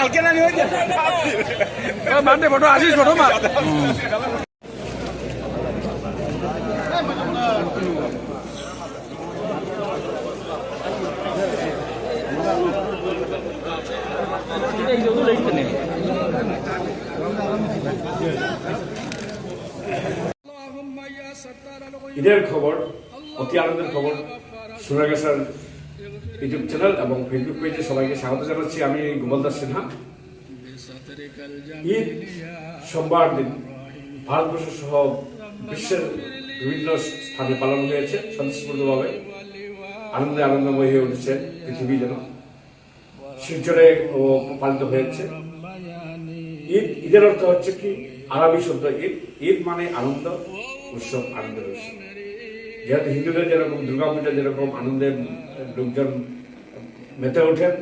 কালকে না নিয়ে বার্থডে ফটো আসিস ফটো মা ঈদের খবর অতি আনন্দের খবর শোনা গেছেন ইউটিউব চ্যানেল এবং ফেসবুক পেজে সবাইকে স্বাগত জানাচ্ছি। আমি গোপাল দাস সিনহা। ঈদ সোমবার দিন ভারতবর্ষ সহ বিশ্বের বিভিন্ন স্থানে পালন হয়েছে স্বতঃস্ফূর্তভাবে আনন্দে আনন্দময় হয়ে উঠেছে পৃথিবী যেন। শিলচরে পালিত হয়েছে। ঈদ, ঈদের অর্থ হচ্ছে কি? আরবি শব্দ ঈদ। ঈদ মানে আনন্দ, উৎসব, আনন্দের উৎসব। যেহেতু হিন্দুদের যেরকম দুর্গাপূজা যেরকম আনন্দে লোকজন মেতে ওঠেন,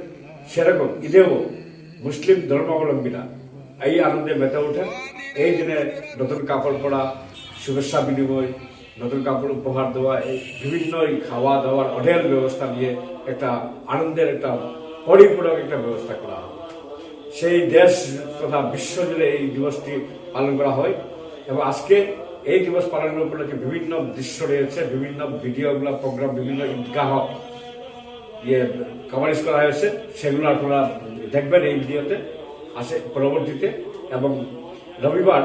সেরকম ঈদেও মুসলিম ধর্মাবলম্বীরা এই আনন্দে মেতে ওঠেন। এই দিনে নতুন কাপড় পরা, শুভেচ্ছা বিনিময়, নতুন কাপড় উপহার দেওয়া, এই বিভিন্ন খাওয়া দাওয়ার অঢেল ব্যবস্থা নিয়ে একটা আনন্দের একটা পরিপূরক একটা ব্যবস্থা করা হয়। সেই দেশ তথা বিশ্ব জুড়ে এই দিবসটি পালন করা হয় এবং আজকে এই দিবস পালনের উপলক্ষে বিভিন্ন দৃশ্য রয়েছে, বিভিন্ন ভিডিওগুলো প্রোগ্রাম বিভিন্ন ঈদগাহ ইয়ে কভারেজ করা হয়েছে। সেগুলো আপনারা দেখবেন এই ভিডিওতে, আসে পরবর্তীতে। এবং রবিবার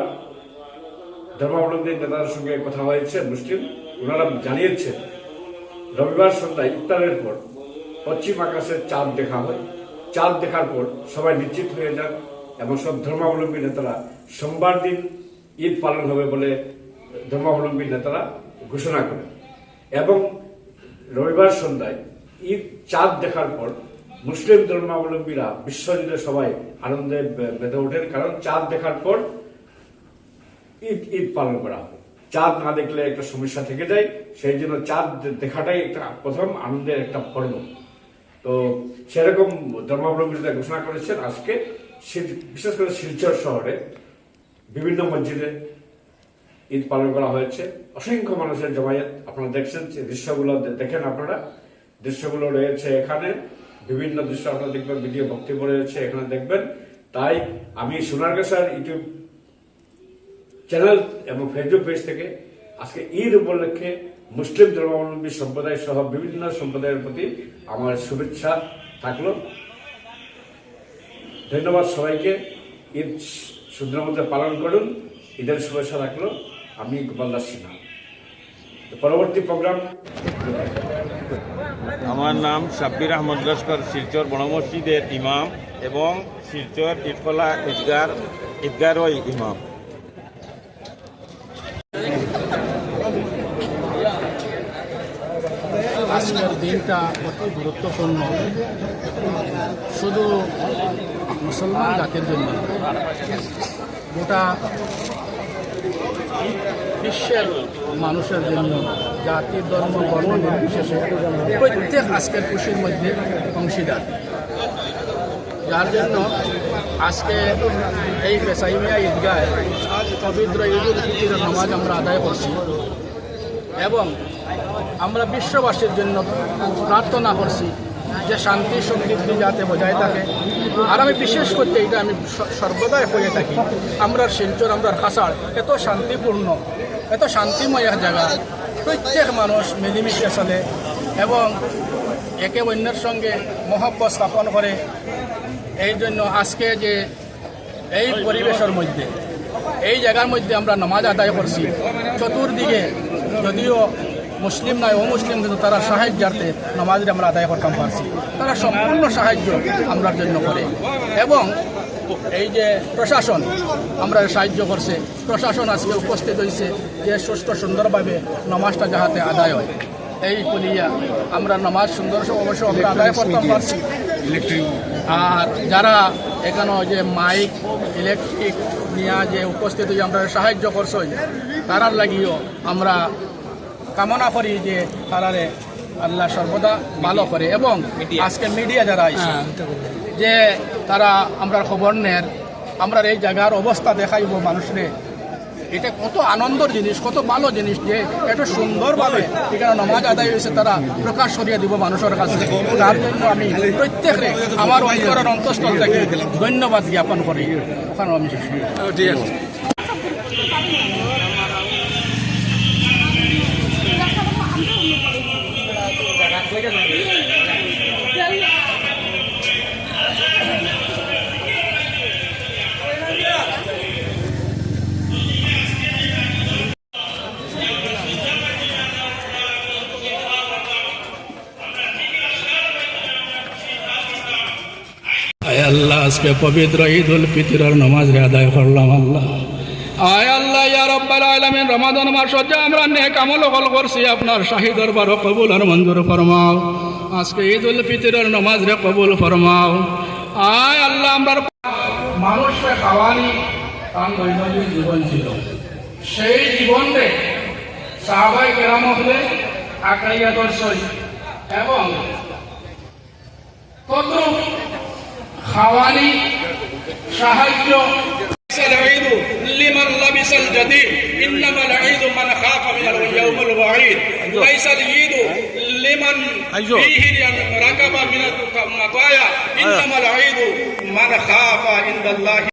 ধর্মাবলম্বী নেতাদের সঙ্গে কথা হয়েছে, মুসলিম, ওনারা জানিয়েছেন, রবিবার সন্ধ্যায় ইফতারের পর পশ্চিম আকাশে চাঁদ দেখা হয়। চাঁদ দেখার পর সবাই নিশ্চিত হয়ে যান এবং সব ধর্মাবলম্বী নেতারা সোমবার দিন ঈদ পালন হবে বলে ধর্মাবলম্বী নেতারা ঘোষণা করেন। এবং রবিবার সন্ধ্যায় ঈদ চাঁদ দেখার পর মুসলিম ধর্মাবলম্বীরা বিশ্বজুড়ে সবাই আনন্দে বেঁধে ওঠেন। কারণ চাঁদ দেখার পর ঈদ ঈদ পালন করা হবে চাঁদ না দেখলে একটা সমস্যা থেকে যায়। সেই জন্য চাঁদ দেখাটাই একটা প্রথম আনন্দের একটা পর্ব। তো সেরকম ধর্মাবলম্বীরা ঘোষণা করেছেন আজকে বিশেষ করে শিলচর শহরে বিভিন্ন মসজিদে ঈদ পালন করা হয়েছে। অসংখ্য মানুষের জমায়েত আপনারা দেখছেন, যে দৃশ্যগুলো দেখেন আপনারা। দৃশ্যগুলো রয়েছে এখানে। বিভিন্ন দৃশ্য আপনারা দেখবেন, ভিডিও বক্তব্য রয়েছে, এখানে দেখবেন। তাই আমি সোনার সোনারগাছার ইউটিউব চ্যানেল এবং ফেসবুক পেজ থেকে আজকে ঈদ উপলক্ষে মুসলিম ধর্মাবলম্বী সম্প্রদায় সহ বিভিন্ন সম্প্রদায়ের প্রতি আমার শুভেচ্ছা থাকল। ধন্যবাদ সবাইকে। ঈদ সুন্দর মধ্যে পালন করুন। ঈদের শুভেচ্ছা থাকল। আমি গোপাল দাস সিনহা। পরবর্তী প্রোগ্রাম। আমার নাম সাব্বির আহমদ লস্কর শিলচর বড় মসজিদের ইমাম এবং শিলচর ইটকলা ঈদগার ঈদগারই ইমাম। আজকের দিনটা অতি গুরুত্বপূর্ণ। শুধু মুসলমান জাতির জন্য গোটা বিশ্বের মানুষের জন্য জাতি ধর্ম বর্ণ নির্বিশেষে প্রত্যেক আজকের খুশির মধ্যে অংশীদার। যার জন্য আজকে এই পেশাইমিয়া ঈদগায় পবিত্র ঈদুল ফিতরের নামাজ আমরা আদায় করছি এবং আমরা বিশ্ববাসীর জন্য প্রার্থনা করছি যে শান্তি সমৃদ্ধি যাতে বজায় থাকে। আর আমি বিশেষ করতে এটা আমি সর্বদাই হয়ে থাকি। আমরা শিলচর আমরা খাসাড়, এত শান্তিপূর্ণ, এত শান্তিময় এক জায়গা। প্রত্যেক মানুষ মিলেমিশে চলে এবং একে অন্যের সঙ্গে মহব্বত স্থাপন করে। এই জন্য আজকে যে এই পরিবেশের মধ্যে, এই জায়গার মধ্যে আমরা নামাজ আদায় করছি। চতুর্দিকে যদিও মুসলিম নয় অমুসলিম কিন্তু তারা সাহায্যার্থে নামাজটা আমরা আদায় করতাম পারছি। তারা সম্পূর্ণ সাহায্য আমরার জন্য করে। এবং এই যে প্রশাসন আমরা সাহায্য করছে প্রশাসন আজকে উপস্থিত হয়েছে যে সুস্থ সুন্দরভাবে নামাজটা যাহাতে আদায় হয়। এই বলিয়া আমরা নামাজ সুন্দর অবশ্য আমরা আদায় করতাম পারছি। আর যারা এখানে যে মাইক ইলেকট্রিক নিয়ে যে উপস্থিত হয়ে আমরা সাহায্য করছ তারার লাগিও আমরা কামনা করি যে তারারে আল্লাহ সর্বদা ভালো করে এবং আজকে মিডিয়া যারা আইছে যে তারা আমরা খবর নেন আমরা এই জায়গার অবস্থা দেখাইব মানুষরে। এটা কত আনন্দের জিনিস কত ভালো জিনিস যে এটা সুন্দরভাবে এখানে নমাজ আদায় হয়েছে তারা প্রকাশ করিয়ে দিব মানুষের কাছে। তার জন্য আমি প্রত্যেকে আমার অন্তরের অন্তঃস্থল থেকে ধন্যবাদ জ্ঞাপন করি। ওখানে আমি ঠিক আছে আয় আল্লাহ আজকে পবিত্র ঈদ উল ফিতরের নামাজ আদায় করলাম আল্লাহ। আয় আল্লাহ, ইয়া রব্বাল আলামিন, রমাদান মাস হচ্ছে আমরা নেক আমল হল করছি। আপনার শাহী দরবার কবুল আর মঞ্জুর ফরমাও। আজকে ঈদ উল ফিতরের নামাজ রে কবুল ফরমাও। আয় আল্লাহ, আমরা মানুষকে খাওয়ানি তার দৈনন্দিন জীবন ছিল। সেই জীবনে সাহাবাই কেরাম হলে আকাইয়া দর্শই এবং কত খাওয়ানি সাহায্য العيد لمن لبس الجديد انما العيد من خاف من اليوم الوعيد ليس العيد لمن فيه ركب من المطايا انما العيد من خاف عند الله